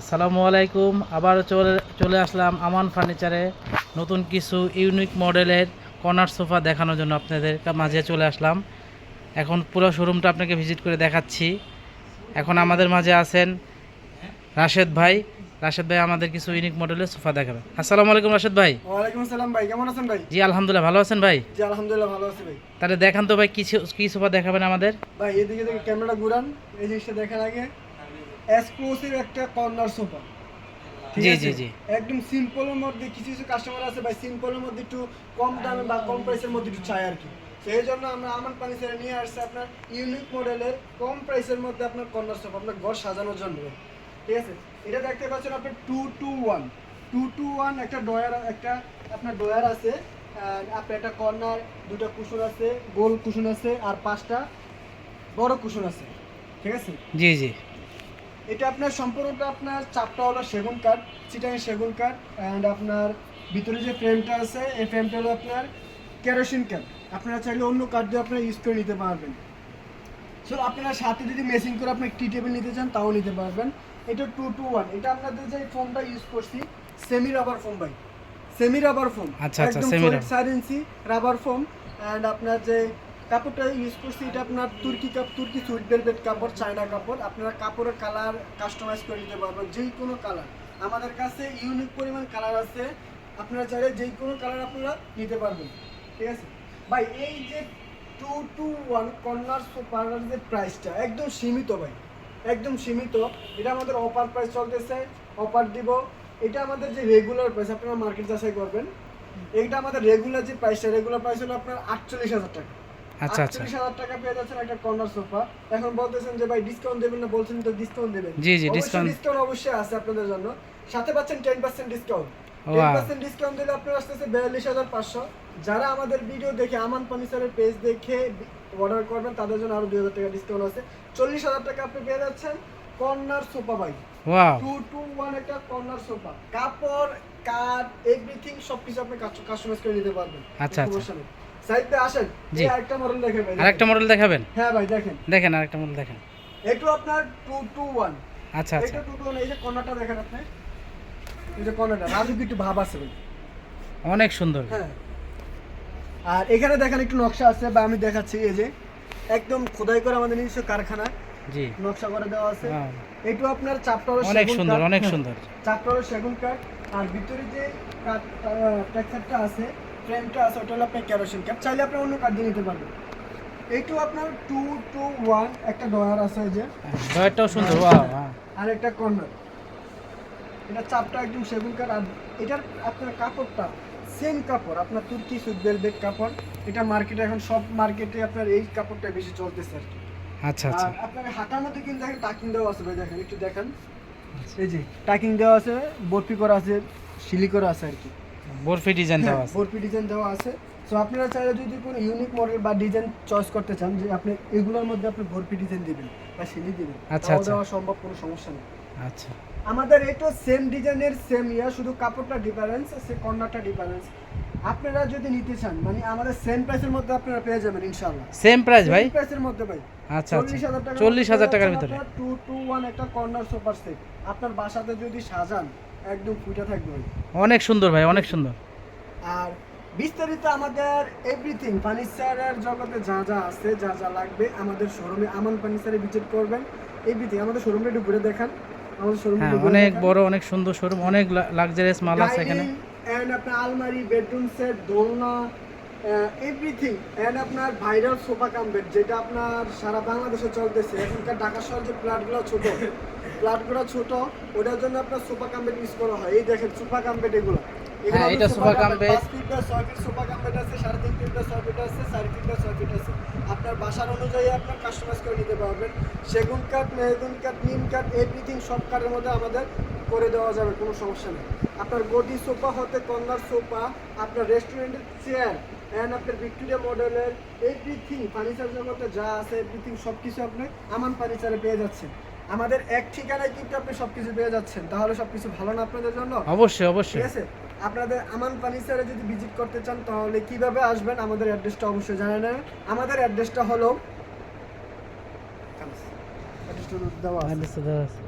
আসসালামু আলাইকুম আবার চলে চলে আসলাম আমান ফার্নিচারে নতুন কিছু ইউনিক মডেলের কর্নার সোফা দেখানোর জন্য আপনাদের মাঝে চলে আসলাম। এখন পুরো শোরুমটা আপনাকে ভিজিট করে দেখাচ্ছি। এখন আমাদের মাঝে আছেন রাশেদ ভাই। রাশেদ ভাই আমাদের কিছু ইউনিক মডেলের সোফা দেখাবে আসসালামু আলাইকুম রাশেদ ভাই। ওয়ালাইকুম আসসালাম ভাই কেমন আছেন ভাই? জি আলহামদুলিল্লাহ ভালো আছেন ভাই? জি আলহামদুলিল্লাহ ভালো আছি ভাই। তাহলে দেখান তো ভাই কিছু কী সোফা দেখাবেন আমাদের? ভাই এদিকে থেকে ক্যামেরাটা ঘুরান এই জিনিসটা দেখার আগে। এক্সক্লুসিভ একটা কর্নার সোফা জি, জি, জি। একদম সিম্পলের মধ্যে কিছু কিছু কাস্টমার আছে ভাই সিম্পলের মধ্যে একটু কম দামে বা কম প্রাইসের মধ্যে একটু চাই আর কি। সেই জন্য আমরা আমান পানি ছেড়ে নিয়ে আসছি আপনার ইউনিক মডেলের কম প্রাইসের মধ্যে আপনার কর্নার সোফা আপনার ঘর সাজানোর জন্য। ঠিক আছে? এটা দেখতে পাচ্ছেন আপনার two two one two two one একটা ডয়ার একটা আপনার ডয়ার আছে আপনার একটা কর্নার দুটো কুশন আছে গোল কুশন আছে আর পাঁচটা বড় কুশন আছে। ঠিক আছে? জি জি। এটা আপনার সম্পূর্ণটা আপনার চাপটা হলো সেগুন কাঠ চিটাং সেগুন কাঠ অ্যান্ড আপনার ভিতরে যে ফ্রেমটা আছে এই ফ্রেমটা হলো আপনার কেরোসিন কাঠ আপনারা চাইলে অন্য কাঠ দিয়ে আপনারা ইউজ করে নিতে পারবেন। সো আপনারা সাথে যদি মেশিং করে আপনি টি টেবিল নিতে চান তাও নিতে পারবেন। এটা টু টু ওয়ান এটা আপনাদের যে ফোমটা ইউজ করছি সেমি রাবার ফোম ভাই। সেমি রাবার ফোম আচ্ছা, আচ্ছা, ইঞ্চি রাবার ফোম অ্যান্ড আপনার যে কাপড়টা ইউজ করছি, এটা আপনার তুর্কি কাপ, তুর্কি সুইট ভেলভেট কাপড় চায়না কাপড়। আপনারা কাপড়ের কালার কাস্টমাইজ করে নিতে পারবেন যে কোনো কালার আমাদের কাছে ইউনিক পরিমাণ কালার আছে, আপনারা চাইলে যে কোনো কালার আপনারা নিতে পারবেন। ঠিক আছে? ভাই, এই যে টু টু ওয়ান কর্নার সোফার যে প্রাইসটা একদম সীমিত ভাই। একদম সীমিত। এটা আমাদের অফার প্রাইস চলতেছে অফার দিব। এটা আমাদের যে রেগুলার প্রাইস আপনারা মার্কেট যাচাই করবেন। এইটা আমাদের রেগুলার যে প্রাইসটা রেগুলার প্রাইস হলো আপনার আটচল্লিশ হাজার টাকা। আচ্ছা আচ্ছা। টাকা পেয়ে যাচ্ছেন একটা কর্নার সোফা এখন বলতেছেন যে ভাই ডিসকাউন্ট দেবেন না বলছেন তো ডিসকাউন্ট দেবেন। জি, জি, discount- ডিসকাউন্ট অবশ্যই আছে আপনাদের জন্য। সাথে পাচ্ছেন টেন পার্সেন্ট ডিসকাউন্ট ডিসকাউন্ট দিলে আপনার আসতেছে যারা আমাদের ভিডিও দেখে আমান ফার্নিচারের পেজ দেখে অর্ডার করবেন তাদের জন্য আরও দুই হাজার টাকা ডিসকাউন্ট আছে। চল্লিশ হাজার টাকা আপনি পেয়ে যাচ্ছেন কর্নার সোফা ভাই। ওয়াও। টু টু ওয়ান একটা কর্নার সোফা কাপড় কাঠ এভরিথিং সবকিছু আপনি কাস্টমাইজ করে নিতে পারবেন। আচ্ছা, নেই। সাইড আসেন জি। আরেকটা মডেল দেখে ভাই আরেকটা মডেল দেখাবেন? হ্যাঁ ভাই দেখেন। দেখেন আরেকটা মডেল দেখেন। একটু আপনার টু টু ওয়ান আচ্ছা আচ্ছা। এটা টু টু ওয়ান এই যে কর্নারটা দেখেন আপনি? এই যে কর্নারটা রাজুক একটু ভাব আছে ভাই। অনেক সুন্দর। হ্যাঁ। আর এখানে দেখেন একটু নকশা আছে বা আমি দেখাচ্ছি এই যে একদম খোদাই করে আমাদের নিজস্ব কারখানা। জি। নকশা করে দেওয়া আছে। হ্যাঁ, একটু আপনার চাপটা অনেক সুন্দর অনেক হ্যাঁ। সুন্দর। হলো সেগুন কাঠ। আর ভিতরে যে টেক্সারটা আছে ফ্রেমটা আছে ওটা হলো আপনার কেরোসিন কাঠ চাইলে আপনি অন্য কাঠ দিয়ে নিতে পারবেন। এইটু আপনার টু টু ওয়ান একটা ডয়ার আছে এই যে। ডয়ারটাও সুন্দর আর একটা কর্নার এটা চাপটা একদম সেগুন কাঠ আর এটার আপনার কাপড়টা সেম কাপড় আপনার তুর্কি সুইট ভেলভেট কাপড়। এটা মার্কেটে এখন সব মার্কেটে আপনার এই কাপড়টা বেশি চলতেছে আর কি। আচ্ছা আচ্ছা। আপনার হাঁটার মধ্যে কিন্তু দেখেন টাকিং দেওয়া আছে ভাই দেখেন একটু দেখেন। এই যে টাকিং দেওয়া আছে বরফি করা আছে শিলি করা আছে আর কি। বরফি ডিজাইন দেওয়া আছে। বরফি ডিজাইন দেওয়া আছে। সো আপনারা চাইলে যদি কোনো ইউনিক মডেল বা ডিজাইন চয়েস করতে চান যে আপনি এগুলোর মধ্যে আপনি বরফি ডিজাইন দিবেন বা শিলি দিবেন আচ্ছা, আচ্ছা। দেওয়া সম্ভব কোনো সমস্যা নেই। আচ্ছা। আমাদের এটা সেম ডিজাইনের সেম ইয়া শুধু কাপড়টা ডিফারেন্স সে কর্নারটা ডিফারেন্স আপনারা যদি নিতে চান মানে আমাদের সেম প্রাইসের মধ্যে আপনারা পেয়ে যাবেন ইনশাআল্লাহ। সেম প্রাইস ভাই? প্রাইসের মধ্যে ভাই। আচ্ছা আচ্ছা। চল্লিশ হাজার টাকা চল্লিশ হাজার টাকার ভিতরে। টু টু ওয়ান একটা কর্নার সোফার সেট আপনার বাসাতে যদি সাজান একদম ফুটা থাকবে অনেক সুন্দর ভাই অনেক সুন্দর। আর বিস্তারিত আমাদের এভরিথিং ফার্নিচারের জগতে যা যা আছে যা যা লাগবে আমাদের শোরুমে আমান ফার্নিচারে ভিজিট করবেন। এভরিথিং আমাদের শোরুমে একটু ঘুরে দেখান। আমাদের শোরুম হ্যাঁ অনেক বড় অনেক সুন্দর শোরুম অনেক লাক্সারিয়াস মাল আছে এখানে। এন্ড আপনার আলমারি বেডরুম সেট দোলনা এভরিথিং এন্ড আপনার ভাইরাল সোফা কাম বেড যেটা আপনার সারা বাংলাদেশে চলতেছে। এখনকার ঢাকা শহর যে প্লাটগুলো ছোট প্লাটগুলো ছোট ওটার জন্য আপনার সোফা কাম বেড ইউজ করা হয়। এই দেখেন সোফা কাম বেড এগুলো। হ্যাঁ, এটা ছয় ফিট সোফা আছে সাড়ে তিন ফিট ছয় ফিট আছে চার ফিট বা ছয় ফিট আছে। আপনার বাসার অনুযায়ী আপনার কাস্টমাইজ করে নিতে পারবেন। সেগুন কাঠ মেহগুন কাঠ নিম কাঠ এভরিথিং সব কাঠের মধ্যে আমাদের করে দেওয়া যাবে কোনো সমস্যা নেই। আপনার গদি সোফা হতে কর্নার সোফা আপনার রেস্টুরেন্টের চেয়ার অ্যান্ড আপনার ভিক্টোরিয়া মডেলের এভরিথিং ফার্নিচার জগতে যা আছে এভরিথিং সব কিছু আপনি আমান ফার্নিচারে পেয়ে যাচ্ছেন। আমাদের এক ঠিকানায় কিন্তু আপনি সব কিছু পেয়ে যাচ্ছেন। তাহলে সব কিছু ভালো না আপনাদের জন্য? অবশ্যই ঠিক অবশ্যই আছে? আপনাদের আমান ফার্নিচারে যদি ভিজিট করতে চান তাহলে কীভাবে আসবেন? আমাদের অ্যাড্রেসটা অবশ্যই জানাই নেবেন আমাদের অ্যাড্রেসটা হলো অ্যাড্রেসটা দেওয়া আছে।